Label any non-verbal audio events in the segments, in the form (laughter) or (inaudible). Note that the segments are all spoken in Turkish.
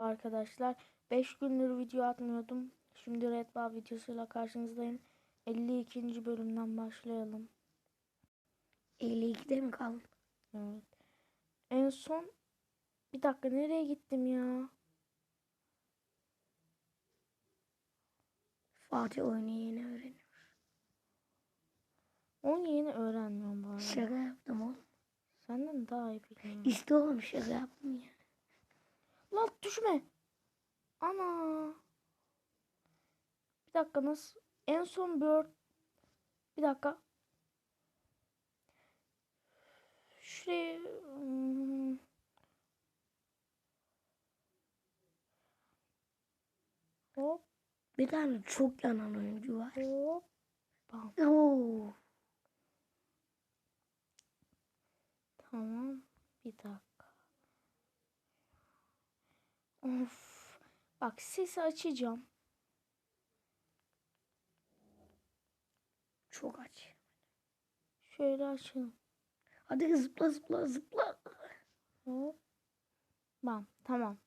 Arkadaşlar 5 gündür video atmıyordum. Şimdi Red Bull videosuyla karşınızdayım. 52. bölümden başlayalım. 52'de mi kaldın? Evet. En son bir dakika nereye gittim ya? Fatih oyunu yeni öğreniyor. Onu yeni öğrenmiyorum bu arada. Şaka yaptım oğlum. Senden daha iyi biliyorum. İşte oğlum şaka yaptım ya. Lan düşme. Ana. Bir dakika nasıl? En son Bird. Bir dakika. Şuraya. hmm, Hop Bir tane çok yanan oyuncu var. hop. Bam. Oo. Tamam. Bir dakika. Of. Bak sesi açacağım. Çok aç. Şöyle açalım. Hadi zıpla zıpla zıpla. Bam. Tamam.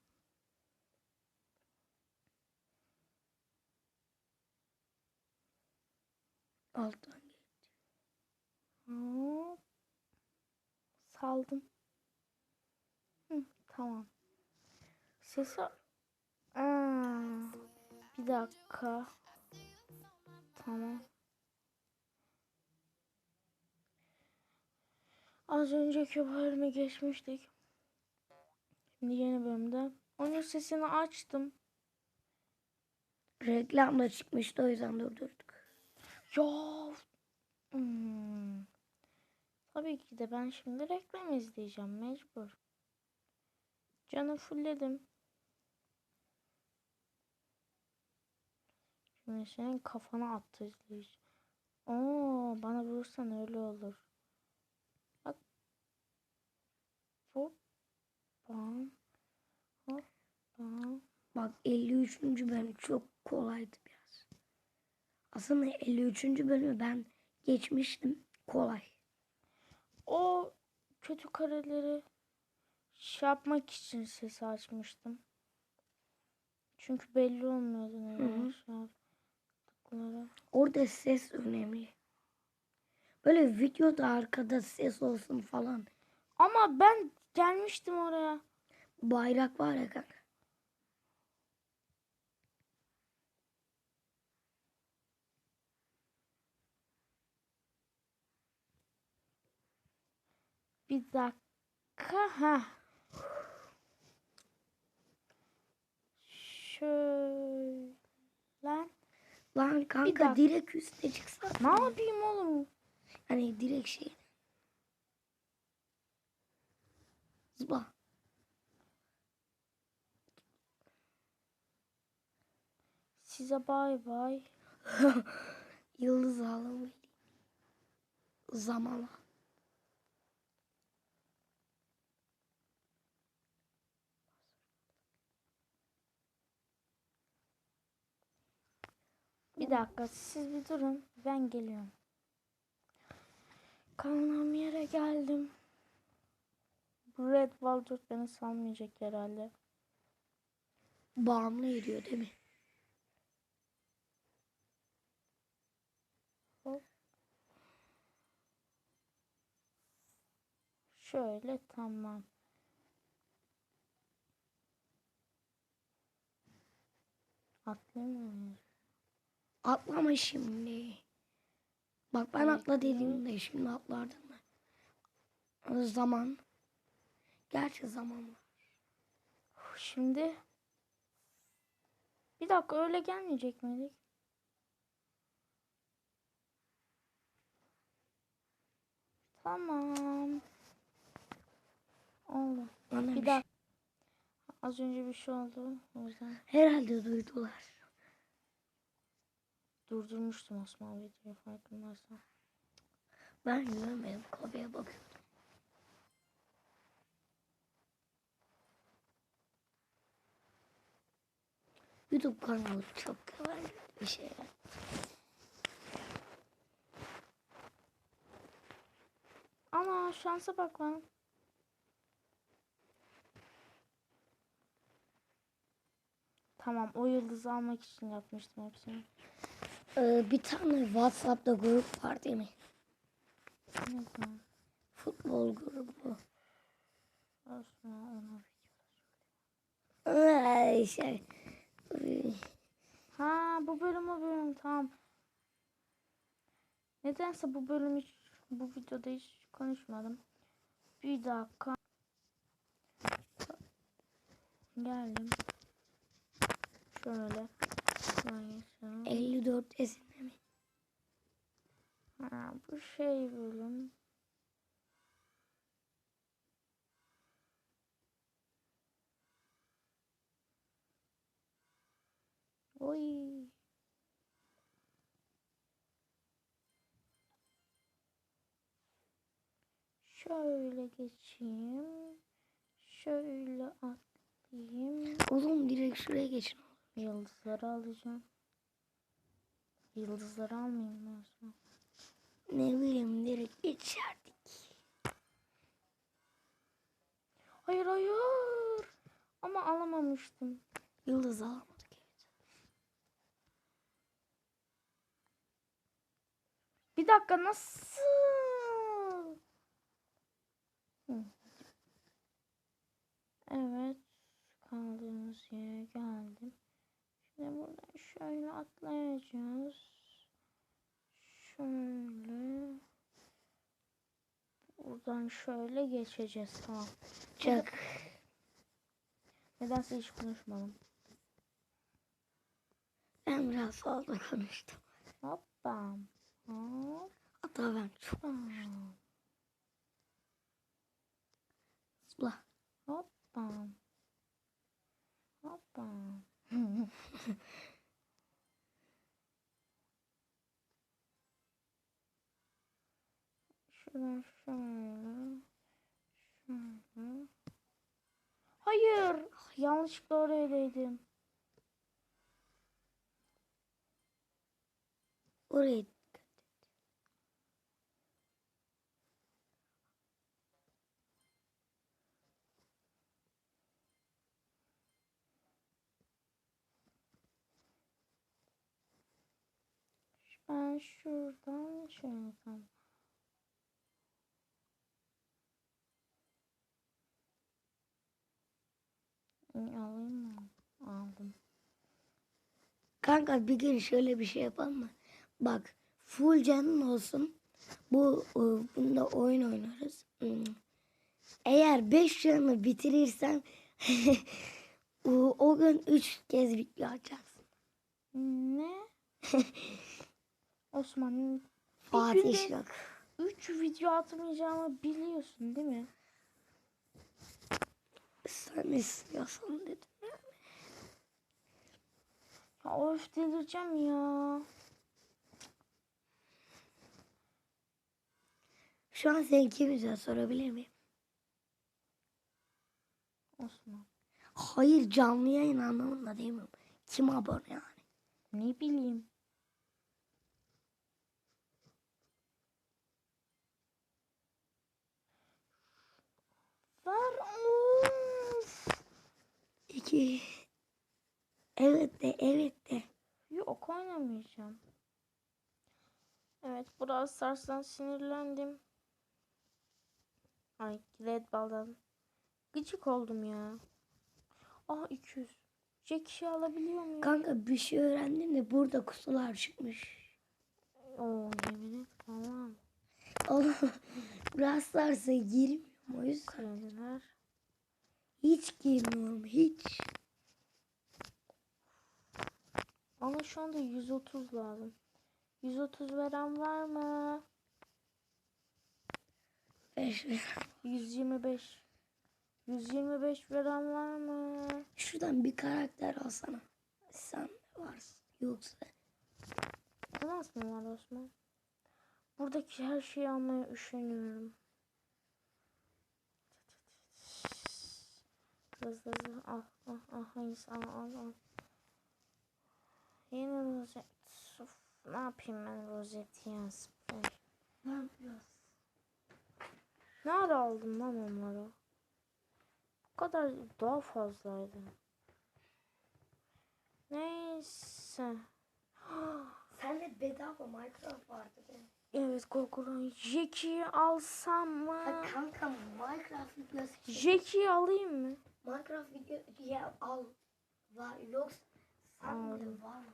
Alttan gel. Hop. Saldım. Hı, tamam. Sesi... Aa, bir dakika. Tamam. Az önceki bölüme geçmiştik. Şimdi yeni bölümde. Onun sesini açtım. Reklamda çıkmıştı o yüzden durdurduk. Ya. Hmm. Tabii ki de ben şimdi reklam izleyeceğim mecbur. Canı fullledim. Senin kafana attı izleyeceğim. Oo, bana vurursan öyle olur. Bak. Hop. Bam. Hop. Bam. Bak 53. bölüm çok kolaydı biraz. Aslında 53. bölümü ben geçmiştim. Kolay. O kötü kareleri şey yapmak için sesi açmıştım. Çünkü belli olmuyordu hı. şey yaptıkları. Orada ses önemli. Böyle videoda arkada ses olsun falan. Ama ben gelmiştim oraya. Bayrak var ya kanka. Bir dakika. ha. Şöyle. Lan kanka dakika. direkt üste çıksa. Ne yapayım oğlum? Hani direkt şey. Zıpla. Size bay bay. (laughs) Yıldız ağlamayı. Zamanla. Dakika siz bir durun. Ben geliyorum. Kalmam yere geldim. Bu Red 4 beni salmayacak herhalde. Bağımlı ediyor değil mi? Şöyle tamam. Atlayayım mı? Atlama şimdi. Bak ben atla dediğimde şimdi atlardın mı? Zaman. Gerçi zaman var. Şimdi bir dakika öyle gelmeyecek miydik? Tamam. Oldu. Bana Bir bir dakika. Az önce bir şey oldu. O yüzden Herhalde duydular. Durdurmuştum Osman videoyu farkındaysan. Ben görmedim. Kafaya bakıyordum. YouTube kanalı çok kolay bir şey. Ana şansa bak lan. Tamam o yıldızı almak için yapmıştım hepsini. Ee, bir tane WhatsApp'ta grup var değil mi? Futbol grubu. Ay, şey. Ha bu bölüm o bölüm tamam. Nedense bu bölüm hiç bu videoda hiç konuşmadım. Bir dakika. Geldim. Şöyle. Hangisi? 54 esinde mi? Ha, bu şey bölüm. Oy. Şöyle geçeyim. Şöyle atlayayım. Oğlum direkt şuraya geçin. Yıldızları alacağım. Yıldızları almayayım ben sonra. Ne bileyim direkt geçerdik. Hayır hayır. Ama alamamıştım. Yıldız alamadık evet. Bir dakika nasıl? Evet. Kaldığımız yere geldim. Şimdi buradan şöyle atlayacağız. Şöyle. Buradan şöyle geçeceğiz. Tamam. Çak. Nedense hiç konuşmadım. Ben biraz fazla konuştum. Hoppa. Hop. Hatta ben çok zıpla. Hoppa. Hoppa. Şuradan şöyle. Şöyle. Hayır. Yanlışlıkla oraya değdim. Oraya Ben şuradan şey yapalım. Alayım mı? Aldım. Kanka bir gün şöyle bir şey yapalım mı? Bak full canın olsun. Bu e, bunda oyun oynarız. Eğer 5 canını bitirirsen (laughs) o, o gün 3 kez video açacaksın. Ne? (laughs) Osman bir Fatih Şak. 3 video atmayacağımı biliyorsun değil mi? Sen istiyorsan dedim. Ya of delireceğim ya. Şu an sen kimize sorabilir miyim? Osman. Hayır canlı yayın anlamında değil mi? Kim abone yani? Ne bileyim. Ver of. İki. Evet de evet de. Yok oynamayacağım. Evet biraz sarsan sinirlendim. Ay Red Ball'dan. Gıcık oldum ya. Aa 200. Jack'i alabiliyor muyum? Kanka bir şey öğrendin de burada kutular çıkmış. Oo yemin et tamam. Oğlum (laughs) Brawl girmiyorum o yüzden. Hiç girmiyorum hiç. Ama şu anda 130 lazım. 130 veren var mı? Beş ver. 125. 125 veren var mı? Şuradan bir karakter alsana. Sen varsın. Yoksa Temas mı var Osman? Buradaki her şeyi almaya üşeniyorum. Hızlı hızlı al al al hangisi al al al. Yeni rozet. Of, ne yapayım ben rozet ya sprey. ne yapıyorsun? Ne ara aldım lan onları? Bu kadar daha fazlaydı. neyse. (gasps) Sende bedava Minecraft vardı benim. Evet korkulan Jackie'yi alsam mı? Ha kanka Minecraft videosu. Jackie'yi alayım mı? Minecraft videosu ya al. Var yoksa sen de var mı?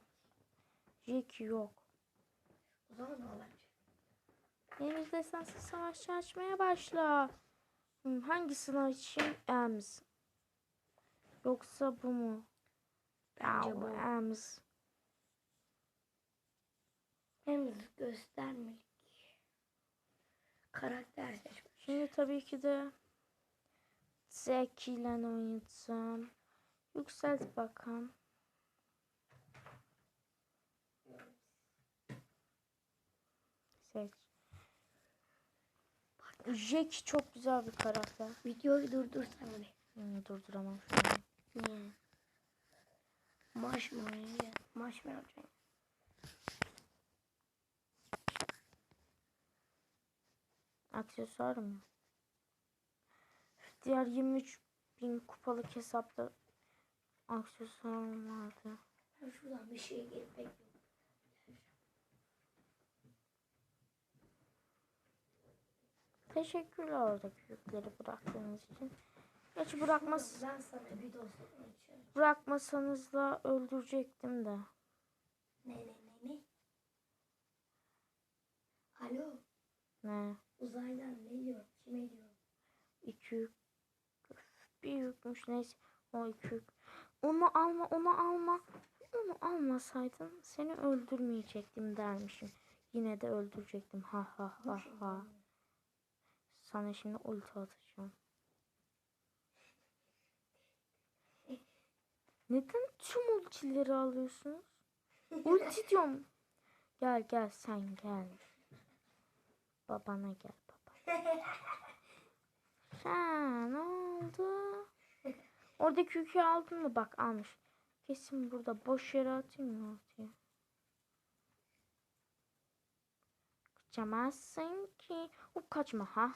Jackie yok. O zaman al bence. Deniz destansı savaşçı açmaya başla. Hmm, hangisini açayım? Ems. Yoksa bu mu? Bence bu. Ems. Hem göstermelik. Karakter seçmek. Şimdi tabii ki de Zeki ile oynayacağım. Yükselt bakalım. Seç. Jack çok güzel bir karakter. Videoyu durdursana bir. Hmm, durduramam şu an. Niye? Maç mı? Maç? Aksesuar mı? Diğer 23 bin kupalık hesapta aksesuar vardı. Ben şuradan bir şey gelip bekliyorum. Teşekkürler oradaki yükleri bıraktığınız için. Geç bırakmaz, Ben sana bir açıyorum. bırakmasanız da öldürecektim de. Ne ne ne ne? Alo Ne? uzaydan ne diyor? Kime diyor? İki yük. Üf, Bir yükmüş neyse. O iki yük. Onu alma onu alma. Onu almasaydın seni öldürmeyecektim dermişim. Yine de öldürecektim. Ha ha ha ha. Sana şimdi ulti atacağım. Neden tüm ultileri alıyorsunuz? Ulti diyorum. Gel gel sen gel. Babana gel baba. (laughs) Ha ne oldu? Oradaki yükü aldın mı? Bak almış. Kesin burada boş yere atayım mı ortaya? Kaçamazsın ki. Hop kaçma ha.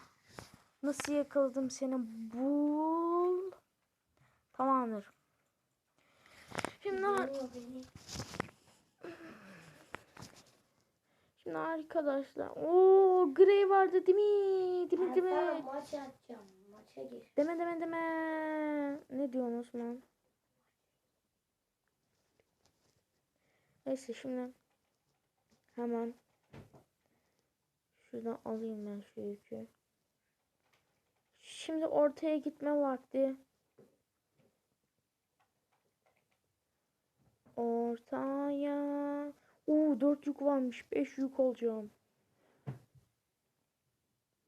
Nasıl yakaladım seni? Bul. Tamamdır. Şimdi, şimdi arkadaşlar. Oo Grey vardı değil mi? Sana mi? maç atacağım. Maça gir. Deme deme deme. Ne diyorsun Osman? Neyse şimdi hemen şuradan alayım ben şu yükü. Şimdi ortaya gitme vakti. Ortaya. Oo dört yük varmış. Beş yük olacağım.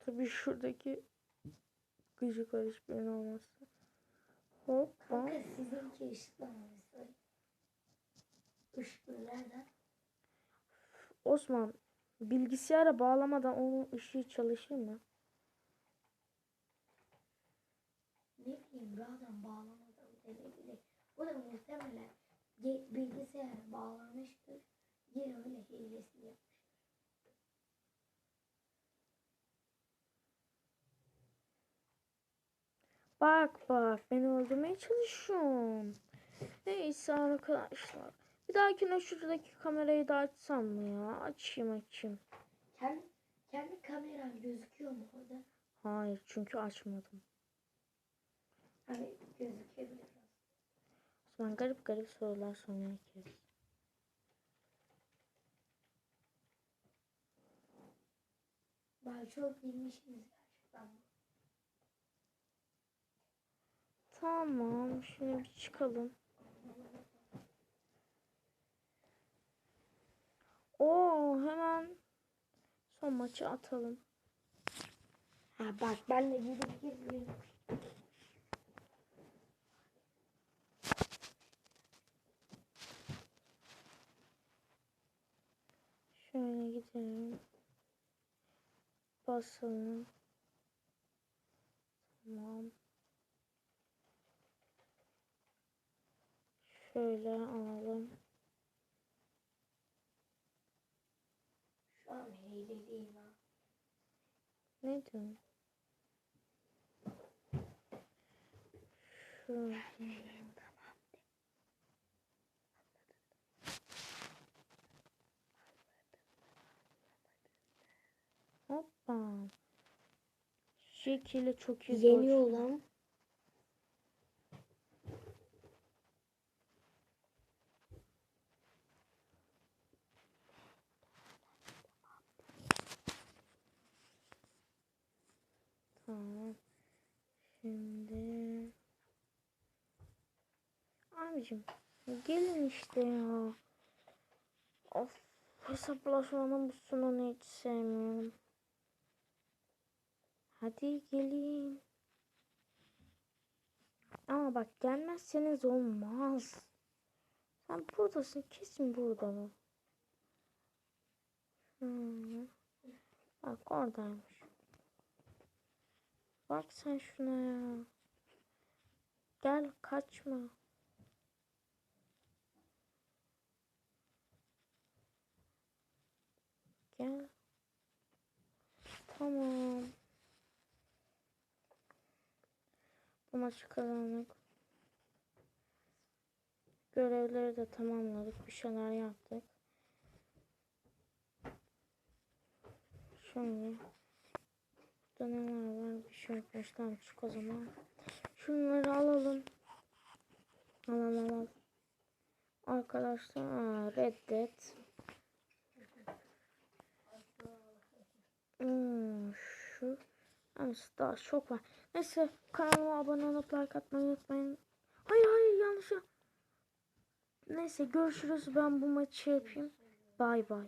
Tabii şuradaki gıcık karış benim olması. Hoppa. Kanka sizinki ışıklanması. Işıklı nereden? Osman bilgisayara bağlamadan onun ışığı çalışır mı? Ne bileyim zaten bağlamadan denebilir. Bu da muhtemelen bilgisayara bağlamıştır. Yine öyle hilesini yapmış. Bak bak beni öldürmeye çalışıyorsun. Neyse arkadaşlar. Bir dahakine şuradaki kamerayı da açsam mı ya? Açayım açayım. Kendi, kendi kameran gözüküyor mu orada? Hayır çünkü açmadım. Hani gözükebilir. Osman garip garip sorular soruyor herkes. Ben çok bilmişsiniz Tamam şimdi bir çıkalım. Oo hemen son maçı atalım. Ha bak ben de gidip girmiyorum. Şöyle gidelim. Basalım. Tamam. Şöyle alalım. Şu an hileliyim ha. Ne diyorsun? Şöyle. Hoppa. Şu çok iyi. Yeniyor lan. Abicim gelin işte ya. Of hesaplaşmanın bu sonunu hiç sevmiyorum. Hadi gelin. Ama bak gelmezseniz olmaz. Sen buradasın kesin burada? Hmm. Bak oradaymış. Bak sen şuna ya. Gel kaçma. Gel. Tamam. Bu maçı kazandık. Görevleri de tamamladık. Bir şeyler yaptık. Şöyle. Burada neler var? Bir şey yokmuş. Çık o zaman. Şunları alalım. Alalım alalım. Arkadaşlar aa, reddet. Şu. Yani daha çok var. Neyse kanalıma abone olup like atmayı unutmayın. Hayır hayır yanlış. Neyse görüşürüz. Ben bu maçı yapayım. Bay bay.